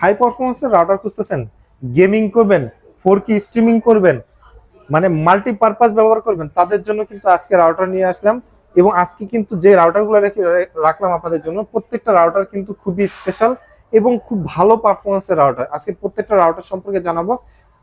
High পারফরমেন্সের router খুঁজতেছেন gaming করবেন ফোর কি স্ট্রিমিং করবেন মানে মাল্টিপারপাস ব্যবহার করবেন, তাদের জন্য কিন্তু আজকে রাউটার নিয়ে আসলাম এবং আজকে কিন্তু যে রাউটারগুলো রেখে রাখলাম আপনাদের জন্য, প্রত্যেকটা রাউটার কিন্তু খুবই স্পেশাল এবং খুব ভালো পারফরমেন্সের রাউটার আজকে প্রত্যেকটা রাউটার সম্পর্কে জানাব।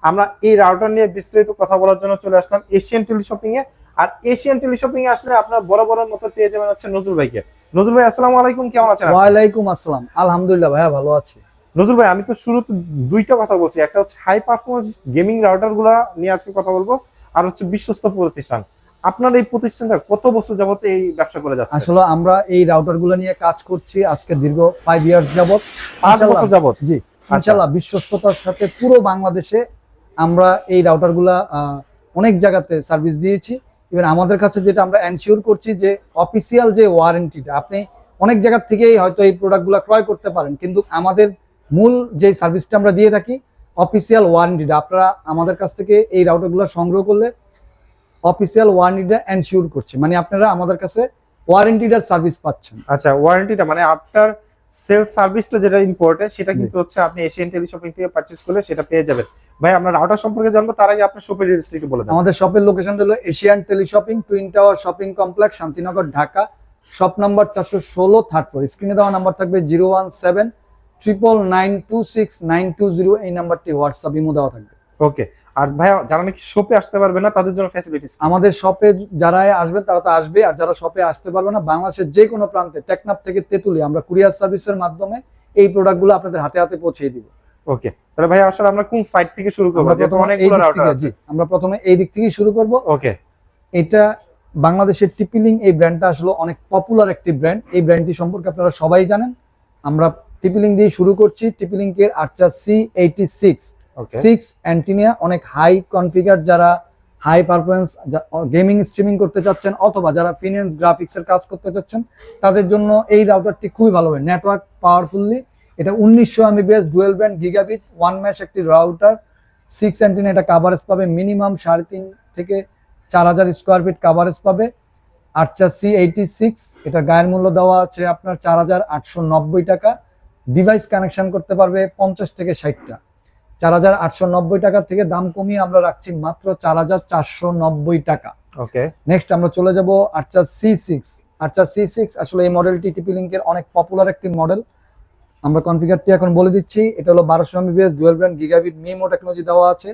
আমরা এই রাউটার নিয়ে বিস্তারিত কথা বলার জন্য চলে আসলাম এশিয়ান টেলিশপিং এ। আর এশিয়ান টেলিশপিং এ আসলে আপনার বড় বড় মতো পেয়ে যাবেন হচ্ছে নজরুল ভাইকে। নজরুল ভাই, আসসালামু আলাইকুম, কেমন আছেন আপনি? ওয়ালাইকুম আসসালাম। আলহামদুলিল্লাহ ভাইয়া ভালো আছি। নজরুল ভাই আমি তো শুরুতে দুইটা কথা বলছি। একটা হচ্ছে হাই পারফরমেন্স গেমিং রাউটারগুলা নিয়ে আজকে কথা বলব আর হচ্ছে বিশ্বস্ত প্রতিষ্ঠান। আপনার এই প্রতিষ্ঠানটা কত বছর যাবত এই ব্যবসা করে যাচ্ছে? আসলে আমরা এই রাউটারগুলো নিয়ে কাজ করছি আজকে দীর্ঘ ফাইভ ইয়ার্স যাবত। পাঁচ বছর যাবত? জি ইনশাল্লাহ বিশ্বস্ততার সাথে পুরো বাংলাদেশে আমরা এই রাউটারগুলা অনেক জায়গাতে সার্ভিস দিয়েছি। ইভেন আমাদের কাছে যেটা আমরা এনশিওর করছি যে অফিসিয়াল যে ওয়ারেন্টিটা আপনি অনেক জায়গা থেকেই হয়তো এই প্রোডাক্টগুলো ক্রয় করতে পারেন কিন্তু আমাদের মূল যে সার্ভিসটা আমরা দিয়ে থাকি অফিসিয়াল ওয়ারেন্টিটা আপনারা আমাদের কাছ থেকে এই রাউটারগুলো সংগ্রহ করলে অফিসিয়াল ওয়ারেন্টিটা এনশিওর করছে। মানে আপনারা আমাদের কাছে ওয়ারেন্টিটার সার্ভিস পাচ্ছেন। আচ্ছা ওয়ারেন্টিটা মানে আপনার সেল সার্ভিসটা যেটা ইম্পর্টেন্ট সেটা কিন্তু হচ্ছে আপনি এশিয়ান টেলিশপিং থেকে পারচেজ করলে সেটা পেয়ে যাবেন। ভাই আমরা রাউটার সম্পর্কে জানব তার আগে আপনার শপের ডিটেইলস একটু বলে দেন। আমাদের শপের লোকেশন হলো Asian teleshopping twin tower shopping complex Shantinagar Dhaka. Shop number চারশো ষোলো থার্ড ফ্লোর স্ক্রিনে দেওয়া নাম্বার থাকবে zero one seven triple nine two six nine two zero এই নাম্বারটি হোয়াটসঅ্যাপ ইমো দেওয়া থাকবে। ওকে আর ভাই যারা নাকি শপে আসতে পারবে না তাদের জন্য ফ্যাসিলিটিস আমাদের শপে যারা আসবে তারা তো আসবে আর যারা শপে আসতে পারবে না বাংলাদেশের যে কোনো প্রান্তে টেকনাফ থেকে তেতুলি আমরা কুরিয়ার সার্ভিসের মাধ্যমে এই প্রোডাক্টগুলো আপনাদের হাতে হাতে পৌঁছে দিব। ওকে তাহলে ভাই আসলে আমরা কোন সাইট থেকে শুরু করব? যেহেতু প্রথমে এই অনেকগুলো দিক রাউটার থেকে আছে। জি আমরা প্রথমে এই দিক থেকেই শুরু করব। ওকে এটা বাংলাদেশের টিপিলিং এই ব্র্যান্ডটা আসলে অনেক পপুলার একটি ব্র্যান্ড এই ব্র্যান্ডটি সম্পর্কে আপনারা সবাই জানেন। আমরা টিপিলিং দিয়ে শুরু করছি। টিপিলিং এর Archer C eighty six six antenna অনেক হাই কনফিগার যারা হাই পারফরমেন্স গেমিং স্ট্রিমিং করতে চাচ্ছেন অথবা যারা ফিনান্স গ্রাফিক্সের কাজ করতে চাচ্ছেন তাদের জন্য এই রাউটারটি খুবই ভালো হবে। নেটওয়ার্ক পাওয়ারফুললি এটা উনিশশো Mbps dual band gigabit one mesh একটি রাউটার সিক্স অ্যান্টিনা এটা কাভারেজ পাবে মিনিমাম সাড়ে তিন থেকে চার হাজার স্কোয়ার ফিট কাভারেজ পাবে। আর্চার সি এইটি সিক্স এটা গায়ের মূল্য দেওয়া আছে আপনার চার হাজার আটশো নব্বই টাকা। ডিভাইস কানেকশন করতে পারবে পঞ্চাশ থেকে ষাটটা। চার হাজার আটশো নব্বই টাকা থেকে দাম কমিয়ে আমরা রাখছি মাত্র চার হাজার চারশো নব্বই টাকা। ওকে নেক্সট আমরা চলে যাব Archer C six Archer C six আসলে এই মডেলটি টিপি লিঙ্কের অনেক পপুলার একটি মডেল আমরা কনফিগারটি এখন বলে দিচ্ছি এটা হলো বারোশো MBS dual brand gigabit MIMO technology দেওয়া আছে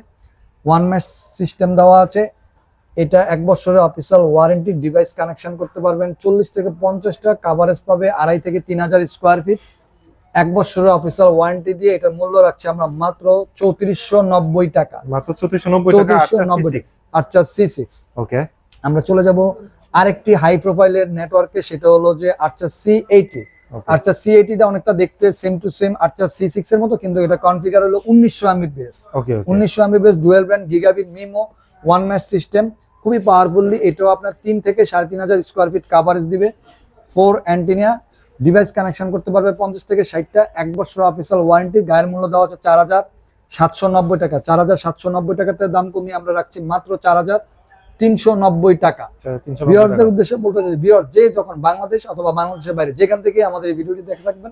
ওয়ান ম্যাশ সিস্টেম দেওয়া আছে। এটা এক বছরের অফিসিয়াল ওয়ারেন্টি ডিভাইস কানেকশন করতে পারবেন। চল্লিশ থেকে পঞ্চাশটা কাভারেজ পাবে আড়াই থেকে তিন হাজার স্কোয়ার ফিট এক বছরের অফিসার ওয়ারেন্টি দিয়ে এটার মূল্য রাখছি আমরা মাত্র চৌত্রিশশো নব্বই টাকা। মাত্র চৌত্রিশশো নব্বই টাকা আচ্ছা 3490 সি সিক্স ওকে আমরা চলে যাব আরেকটি হাই প্রোফাইলের নেটওয়ার্কে সেটা হলো যে আর্চার সি এইটি আর্চার সি এইটিটা অনেকটা দেখতে same to same Archer C six এর মতো কিন্তু এটা কনফিগার হলো উনিশশো এমবিপিএস ওকে উনিশশো Mbps dual brand gigabit MIMO one match system খুবই পাওয়ারফুলি এটাও আপনার তিন থেকে সাড়ে তিন হাজার স্কোয়ার ফিট কাভারেজ দিবে। ফোর অ্যান্টিনিয়া ডিভাইস কানেকশন করতে পারবে পঞ্চাশ থেকে ষাটটা। এক বছর অফিসিয়াল ওয়ারেন্টি গায়ের মূল্য দেওয়া হচ্ছে চার হাজার সাতশো নব্বই টাকা। চার হাজার সাতশো নব্বই টাকাতে দাম কমিয়ে আমরা রাখছি মাত্র চার হাজার তিনশো নব্বই টাকা। উদ্দেশ্যে বলতে চাই বিয়ার যে যখন বাংলাদেশ অথবা বাংলাদেশের বাইরে যেখান থেকে আমাদের এই ভিডিওটি দেখে থাকবেন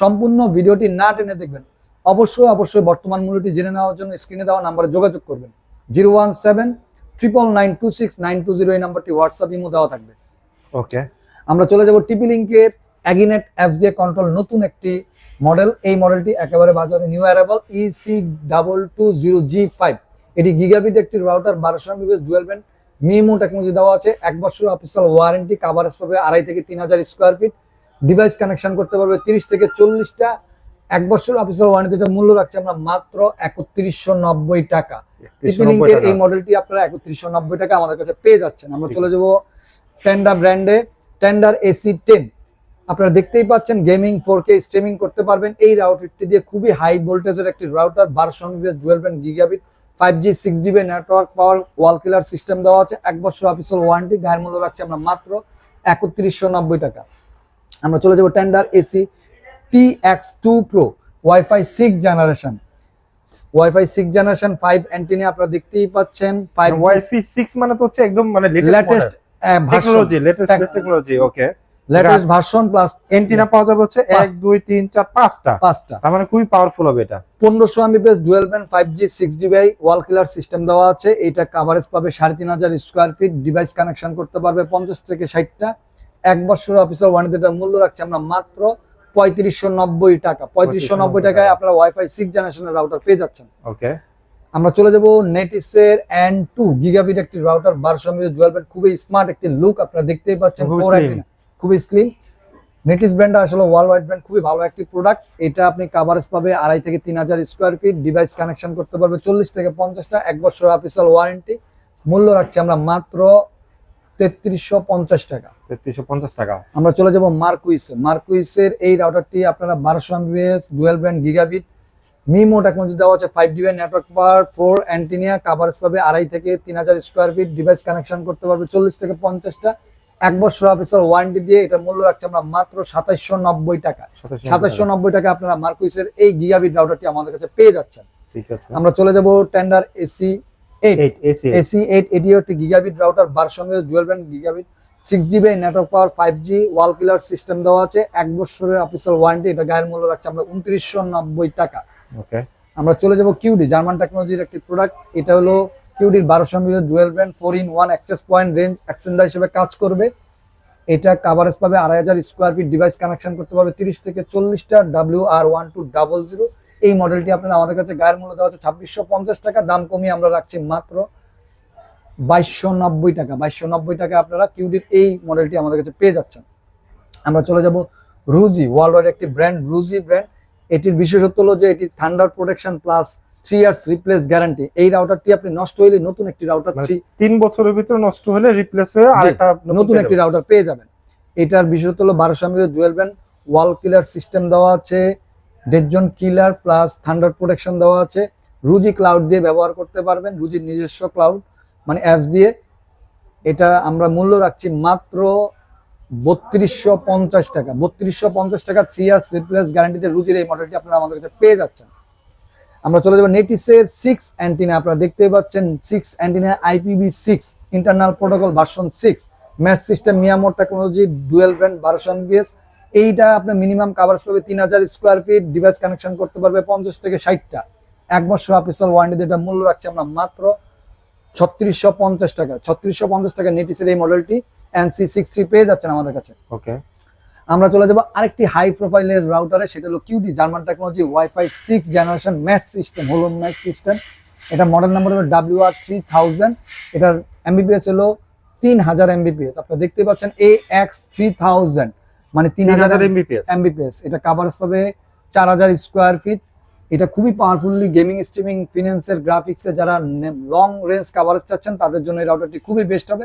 সম্পূর্ণ ভিডিওটি না টেনে দেখবেন। অবশ্যই অবশ্যই বর্তমান মূল্যটি জেনে নেওয়ার জন্য স্ক্রিনে দেওয়া নাম্বারে যোগাযোগ করবেন। Zero one seven triple nine two six nine two zero এই নাম্বারটি হোয়াটসঅ্যাপ ইমো দেওয়া থাকবে। ওকে আমরা চলে যাব টিপি লিঙ্কের অ্যাগিনেট অ্যাপস দিয়ে কন্ট্রোল নতুন একটি মডেল এই মডেলটি একেবারে বাজারে new arrival EC double two zero G five এটি গিগাবিট একটি রাউটার বারোশো MBS dual band MIMO technology দেওয়া আছে। এক বছর অফিসিয়াল ওয়ারেন্টি কাভারেজ পাবে আড়াই থেকে তিন হাজার স্কোয়ার ফিট ডিভাইস কানেকশন করতে পারবে তিরিশ থেকে চল্লিশটা। এক বছর অফিসিয়াল ওয়ারেন্টিটা মূল্য রাখছে আমরা মাত্র একত্রিশশো নব্বই টাকা। এই মডেলটি আপনারা একত্রিশশো নব্বই টাকা আমাদের কাছে পেয়ে যাচ্ছেন। আমরা চলে যাব টেন্ডার ব্র্যান্ডে টেন্ডার এসি টেন আপনারা দেখতেই পাচ্ছেন গেমিং ফোর কে স্ট্রিমিং করতে পারবেন। এই রাউটারটি দিয়ে খুবই হাই ভোল্টেজের একটি রাউটার বারোশো MBS band gigabit five G six dB network power wall killer system দেওয়া আছে। এক বছর অফিসিয়াল ওয়ারেন্টি গায়ের মূল্য রাখছি আমরা মাত্র একত্রিশশো নব্বই টাকা। আমরা চলে যাব Tenda AC T X two pro WiFi six generation WiFi six generation five antenna আপনারা দেখতেই পাচ্ছেন ফাইভ ওয়াইফি 6 মানে তো হচ্ছে একদম মানে latest latest technology latest technology okay latest version plus antenna পাওয়া যাবে হচ্ছে এক পাঁচ- দুই তিন চার পাঁচটা। পাঁচটা। তার মানে খুবই পাওয়ারফুল হবে এটা। পনেরোশো Mbps dual band five G six dB wall killer system দেওয়া আছে। এটা কাভারেজ পাবে সাড়ে তিন হাজার স্কোয়ার ফিট ডিভাইস কানেকশন করতে পারবে পঞ্চাশ থেকে ষাটটা। এক বছর অফিসার ওয়ারেন্টিটা মূল্য রাখছে আমরা মাত্র পঁয়ত্রিশশো নব্বই টাকা। পঁয়ত্রিশশো নব্বই টাকায় আপনারা ওয়াইফাই সিক্স জেনারেশনের রাউটার পেয়ে যাচ্ছেন। ওকে আমরা চলে যাব নেটিসের এন্ড টু গিগাবিট একটি রাউটার বারোশো এমবিপিএস ডুয়েল ব্যান্ড খুবই স্মার্ট একটি লুক আপনারা দেখতেই পাচ্ছেন। খুবই Four slim। antenna, খুবই স্লিম নেটিস ব্র্যান্ডটা আসলে ওয়ার্ল্ড ওয়াইড ব্র্যান্ড খুবই ভালো একটি প্রোডাক্ট এটা আপনি কাভারেজ পাবে আড়াই থেকে তিন হাজার স্কোয়ার ফিট ডিভাইস কানেকশন করতে পারবে চল্লিশ থেকে পঞ্চাশটা এক বছর অফিসিয়াল ওয়ারেন্টি মূল্য রাখছি আমরা মাত্র তেত্রিশশো পঞ্চাশ টাকা। তেত্রিশশো পঞ্চাশ টাকা। আমরা চলে যাব মার্কুইস মার্কুইসের এই রাউটারটি আপনারা বারোশো MBS dual brand gigabit MIMO technology দেওয়া আছে five network power four antenna coverage পাবে আড়াই থেকে তিন হাজার স্কোয়ার ফিট ডিভাইস কানেকশন করতে পারবে চল্লিশ থেকে পঞ্চাশটা। এক বছর অফিসিয়াল ওয়ারেন্টি দিয়ে এটা মূল্য রাখছে আমরা মাত্র সাতাইশশো নব্বই টাকা। সাতাশশো নব্বই টাকা। আপনারা মার্কুইসের এই গিগাবিট রাউটারটি আমাদের কাছে পেয়ে যাচ্ছেন। ঠিক আছে। আমরা চলে যাব Tenda AC eight AC eight এটিও একটি gigabit router বারসঙ্গে dual band gigabit six GB network power five G wall killer system দেওয়া আছে। এক বছরের অফিসিয়াল ওয়ারেন্টি এটা গায়ের মূল্য রাখছে আমরা উনত্রিশশো নব্বই টাকা। আমরা চলে যাব কিউডি জার্মান টেকনোলজির একটি প্রোডাক্ট এটা হলো কিউডির বারোশো MBS dual brand four in one access point range extender হিসেবে কাজ করবে। এটা কাভারেজ পাবে আড়াই হাজার স্কোয়ার ফিট ডিভাইস কানেকশন করতে পারবে তিরিশ থেকে চল্লিশটা W R one two double zero এই মডেলটি আপনারা আমাদের কাছে গায়ের মূল্য দেওয়া হচ্ছে ছাব্বিশশো পঞ্চাশ টাকা, দাম কমিয়ে আমরা রাখছি মাত্র বাইশশো নব্বই টাকা। বাইশশো নব্বই টাকা আপনারা কিউডির এই মডেলটি আমাদের কাছে পেয়ে যাচ্ছেন। আমরা চলে যাব রুজি ওয়ার্ল্ড ওয়াইড একটি ব্র্যান্ড রুজি ব্র্যান্ড এটির বিশেষত্ব হলো যে এটি thunder protection plus three years replace guarantee এই রাউটারটি আপনি নষ্ট হইলে নতুন একটি রাউটার মানে তিন বছরের ভিতরে নষ্ট হলে রিপ্লেস হয়ে আরেকটা নতুন একটি রাউটার পেয়ে যাবেন। এটার বিশেষত্ব হলো বারোশো MBS dual band wall killer system দেওয়া আছে dead zone killer plus thunder protection দেওয়া আছে। রুজি ক্লাউড দিয়ে ব্যবহার করতে পারবেন রুজির নিজস্ব ক্লাউড মানে অ্যাপস দিয়ে। এটা আমরা মূল্য রাখছি মাত্র বত্রিশশো পঞ্চাশ টাকা। বত্রিশশো পঞ্চাশ টাকা থ্রি ইয়ার্স রিপ্লেস গ্যারান্টিতে রুজির এই মডেলটি আপনারা আমাদের কাছে পেয়ে যাচ্ছেন। আমরা চলে যাব নেটিসের সিক্স অ্যান্টিনা আপনারা দেখতেই পাচ্ছেন six antenna IPv six internal protocol version six match system মিয়ামোর technology dual brand বারোশো এমবিএস এইটা আপনার মিনিমাম কাভার্স পাবে তিন হাজার স্কোয়ার ফিট ডিভাইস কানেকশন করতে পারবে পঞ্চাশ থেকে ষাটটা। এক বছর অফিসিয়াল ওয়ারেন্টি এটা মূল্য রাখছি আমরা মাত্র ছত্রিশশো পঞ্চাশ টাকা। ছত্রিশশো পঞ্চাশ টাকা নেটিসের এই মডেলটি এনসি সিক্স থ্রি পেয়ে যাচ্ছেন আমাদের কাছে। ওকে আমরা চলে যাব আরেকটি হাই প্রোফাইলের রাউটারে সেটা হলো Cudy German technology WiFi six generation match system হলো ম্যাচ সিস্টেম এটা মডেল নাম্বার হলো ডাব্লিউ আর থ্রি থাউজেন্ড এটার এমবিপিএস হলো তিন হাজার এমবিপিএস আপনারা দেখতে পাচ্ছেন এ এক্স থ্রি থাউজেন্ড মানে তিন হাজার এমবিপিএস এমবিপিএস এটা কাভারেজ পাবে চার হাজার স্কোয়ার ফিট এটা খুবই পাওয়ারফুলি গেমিং স্ট্রিমিং ফিনান্সের গ্রাফিক্সে যারা লং রেঞ্জ কাভারেজ চাচ্ছেন তাদের জন্য এই রাউটারটি খুবই বেস্ট হবে।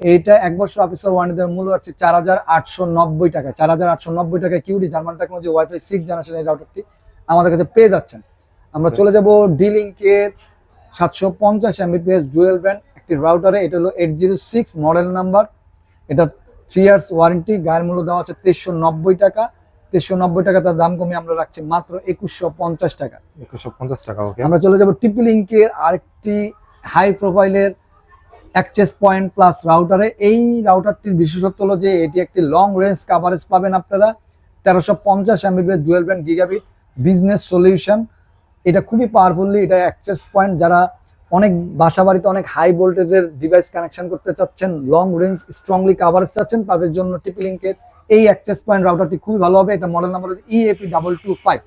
এইটা এক বছর অফিসার ওয়ারেন্টিদের মূল্য হচ্ছে চার হাজার আটশো নব্বই টাকা। চার হাজার আটশো নব্বই টাকায় Cudy German technology WiFi six generation এই রাউটারটি আমাদের কাছে পেয়ে যাচ্ছেন। আমরা চলে যাব ডিলিঙ্কের সাতশো পঞ্চাশ এমবিপিএস জুয়েল ব্র্যান্ড একটি রাউটারে এটা হলো eight zero six model number এটা থ্রি ইয়ার্স ওয়ারেন্টি গায়ের মূল্য দেওয়া হচ্ছে তেইশশো নব্বই টাকা। তেইশশো নব্বই টাকা তার দাম কমে আমরা রাখছি মাত্র একুশশো পঞ্চাশ টাকা। একুশশো পঞ্চাশ টাকা ওকে আমরা চলে যাব টিপি লিঙ্কের আরেকটি হাই প্রোফাইলের অ্যাক্সেস পয়েন্ট প্লাস রাউটারে। এই রাউটারটির বিশেষত্ব হলো যে এটি একটি লং রেঞ্জ কাভারেজ পাবেন আপনারা। তেরোশো পঞ্চাশ MBBS dual band gigabit business solution এটা খুবই পাওয়ারফুলি এটা অ্যাক্সেস পয়েন্ট যারা অনেক বাসা বাড়িতে অনেক হাই ভোল্টেজের ডিভাইস কানেকশন করতে চাচ্ছেন লং রেঞ্জ স্ট্রংলি কাভারেজ চাচ্ছেন, তাদের জন্য টিপি লিঙ্কের এই অ্যাক্সেস পয়েন্ট রাউটারটি খুবই ভালো হবে। এটা model number EAP double two five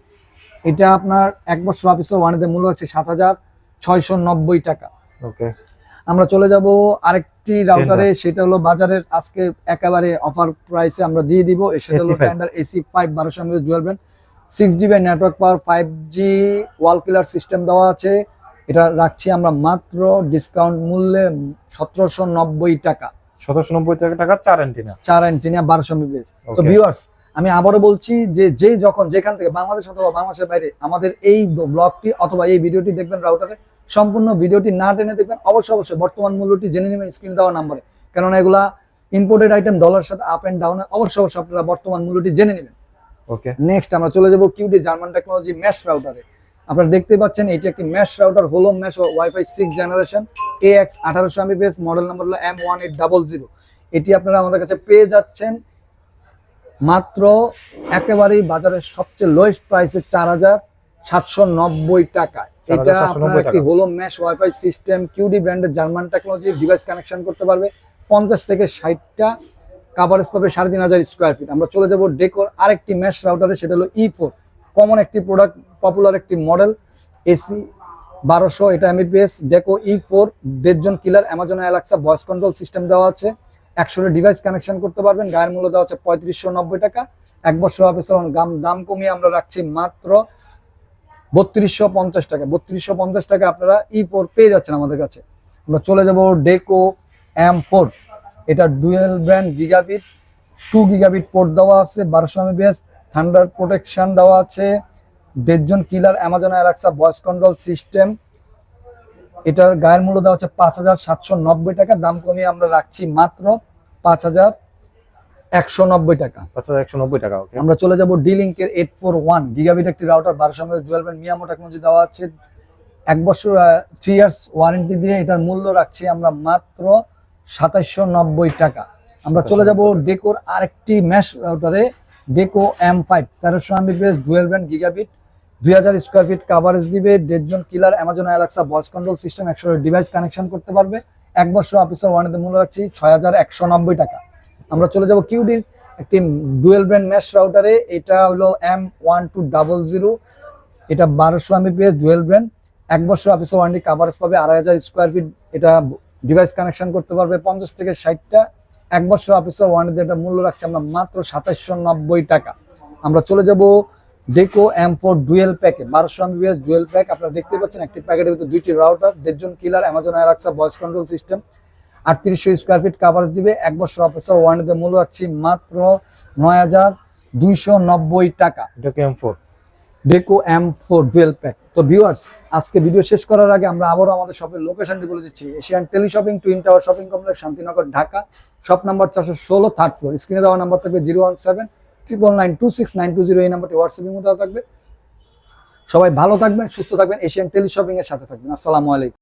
এটা আপনার এক বছর অফিসে ওয়ানেতে মূল্য হচ্ছে সাত হাজার ছয়শো নব্বই টাকা। ওকে আমরা চলে যাব আরেকটি রাউটারে সেটা হলো বাজারের আজকে একেবারে অফার প্রাইসে আমরা দিয়ে দিব। সেটা হলো AC5 স্ট্যান্ডার্ড এসি ফাইভ বারোশো MS band six dB network power five G wall killer system দেওয়া আছে। এটা রাখছি আমরা মাত্র ডিসকাউন্ট মূল্যে সতেরোশো নব্বই টাকা। সতেরোশো নব্বই টাকা চার অ্যান্টিনা চার বারোশো তো. ভিউয়ার্স আমি আবারও বলছি যে যে যখন যেখান থেকে বাংলাদেশ অথবা বাংলাদেশের বাইরে আমাদের এই ব্লগটি অথবা এই ভিডিওটি দেখবেন রাউটারে সম্পূর্ণ ভিডিওটি না টেনে দেখবেন অবশ্যই অবশ্যই বর্তমান মূল্যটি জেনে নেবেন স্ক্রিন দেওয়া নাম্বারে। কেননা এগুলা ইম্পোর্টেড আইটেম ডলার সাথে আপ এন্ড ডাউন অবশ্যই অবশ্যই আপনারা বর্তমান মূল্যটি জেনে নেবেন। ওকে নেক্সট আমরা চলে যাব কিউডি জার্মান টেকনোলজি ম্যাশ রাউটারে আপনারা দেখতে পাচ্ছেন এটি একটি mesh router hollow mesh WiFi six generation A X আঠারোশো এমবিপিএস মডেল নাম্বার হলো M one eight double zero এটি আপনারা আমাদের কাছে পেয়ে যাচ্ছেন মাত্র একেবারেই বাজারের সবচেয়ে লোয়েস্ট প্রাইসে চার হাজার সাতশো নব্বই টাকা এটা 4,790 আপনার একটি। Halo mesh WiFi system Q ব্র্যান্ডের জার্মান টেকনোলজি ডিভাইস কানেকশন করতে পারবে। পঞ্চাশ থেকে ষাটটা কাভারেজ পাবে সাড়ে তিন হাজার স্কোয়ার ফিট আমরা চলে যাব ডেকোর আরেকটি ম্যাশ রাউটারে সেটা হলো ই ফোর কমন একটি প্রোডাক্ট পপুলার একটি মডেল এসি বারোশো এটা Mbps Deco E four dead zone killer Amazon Alexa voice control system দেওয়া আছে। একশোটা ডিভাইস কানেকশন করতে পারবেন। গায়ের মূল্য দেওয়া হচ্ছে পঁয়ত্রিশশো নব্বই টাকা। এক বছর অফিসের দাম দাম কমিয়ে আমরা রাখছি মাত্র বত্রিশশো পঞ্চাশ টাকা। বত্রিশশো পঞ্চাশ টাকা আপনারা ই ফোর পেয়ে যাচ্ছেন আমাদের কাছে। আমরা চলে যাব ডেকো এম ফোর এটা dual brand gigabit two gigabit port দেওয়া আছে, বারোশো এমবিএস থান্ডার প্রোটেকশন দেওয়া আছে dead zone killer Amazon Alexa voice control system এটার গায়ের মূল্য দেওয়া হচ্ছে পাঁচ হাজার সাতশো নব্বই টাকা। দাম কমিয়ে আমরা রাখছি মাত্র পাঁচ হাজার একশো নব্বই টাকা। পাঁচ হাজার একশো নব্বই টাকা ওকে আমরা চলে যাব ডি ফোর ওয়ান গিগাবিট একটি রাউটার বারোশো MS dual band MIMO technology দেওয়া আছে। এক বছর থ্রি ইয়ার্স ওয়ারেন্টি দিয়ে এটার মূল্য রাখছি আমরা মাত্র সাতাইশশো নব্বই টাকা। আমরা চলে যাব ডেকোর আরেকটি ম্যাশ রাউটারে ডেকো এম ফাইভ তেরোশো এমবিপিএস ডুয়েল ব্যান্ড গিগাবিট দুই হাজার স্কোয়ার ফিট কাভারেজ দিবে dead zone killer Amazon Alexa voice control system একশো ডিভাইস কানেকশন করতে পারবে। এক বছর অফিসার ওয়ারেন্টি মূল্য রাখছি ছয় হাজার একশো নব্বই টাকা। আমরা চলে যাব কিউডির একটি ডুয়েল ব্র্যান্ড ম্যাশ রাউটারে এটা হলো M one two double zero এটা বারোশো এমবিপিএস ডুয়েল ব্র্যান্ড এক বছর অফিসের ওয়ারেন্টি কাভারেজ পাবে, আড়াই হাজার স্কোয়ার ফিট এটা ডিভাইস কানেকশন করতে পারবে পঞ্চাশ থেকে ষাটটা। এক বছর অফিসের ওয়ারেন্টি এটা মূল্য রাখছে আমরা মাত্র সাতাশশো নব্বই টাকা। আমরা চলে যাব ডেকো এম ফোর ডুয়েল প্যাকে বারোশো এমবিএস ডুয়েল প্যাক আপনারা দেখতে পাচ্ছেন, একটি প্যাকেটের ভিতরে দুইটি router dead zone killer Amazon Alexa voice control system আটত্রিশশো স্কোয়ার ফিট কাভারেজ দিবে। এক বছর অফিসার ওয়ারেন্টিতে মূল্য রাখছি মাত্র নয় হাজার দুইশো নব্বই টাকা। Deco M four dual pack তো ভিউয়ার্স আজকে ভিডিও শেষ করার আগে আমরা আবারও আমাদের শপের লোকেশনটি বলে দিচ্ছি। Asian teleshopping twin tower shopping complex Shantinagar Dhaka. Shop number চারশো ষোলো থার্ড ফ্লোর স্ক্রিনে দেওয়া নাম্বার থাকবে zero one seven triple nine two six nine two zero এই নাম্বারটি হোয়াটসঅ্যাপের মধ্যে থাকবে। সবাই ভালো থাকবেন সুস্থ থাকবেন। এশিয়ান টেলি শপিং এর সাথে থাকবেন। আসসালামু আলাইকুম।